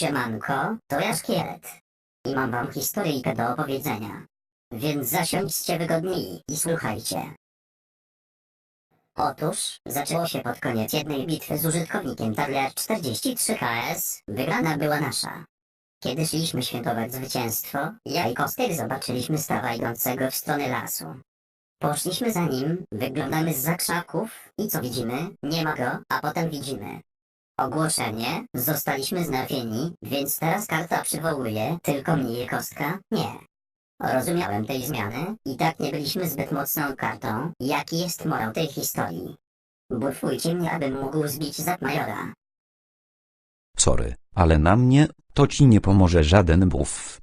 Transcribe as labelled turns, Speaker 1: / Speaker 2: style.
Speaker 1: Siemanko, to ja Szkielet. I mam wam historyjkę do opowiedzenia. Więc zasiądźcie wygodniej i słuchajcie. Otóż, zaczęło się pod koniec jednej bitwy z użytkownikiem Tarler 43 KS, wygrana była nasza. Kiedy szliśmy świętować zwycięstwo, ja i Kostek zobaczyliśmy stawa idącego w stronę lasu. Poszliśmy za nim, wyglądamy z krzaków i co widzimy? Nie ma go, a potem widzimy. Ogłoszenie, zostaliśmy znawieni, więc teraz karta przywołuje tylko mnie kostka? Nie. Rozumiałem tej zmiany i tak nie byliśmy zbyt mocną kartą, jaki jest morał tej historii. Bufujcie mnie, abym mógł zbić zap majora.
Speaker 2: Sorry, ale na mnie to ci nie pomoże żaden buff.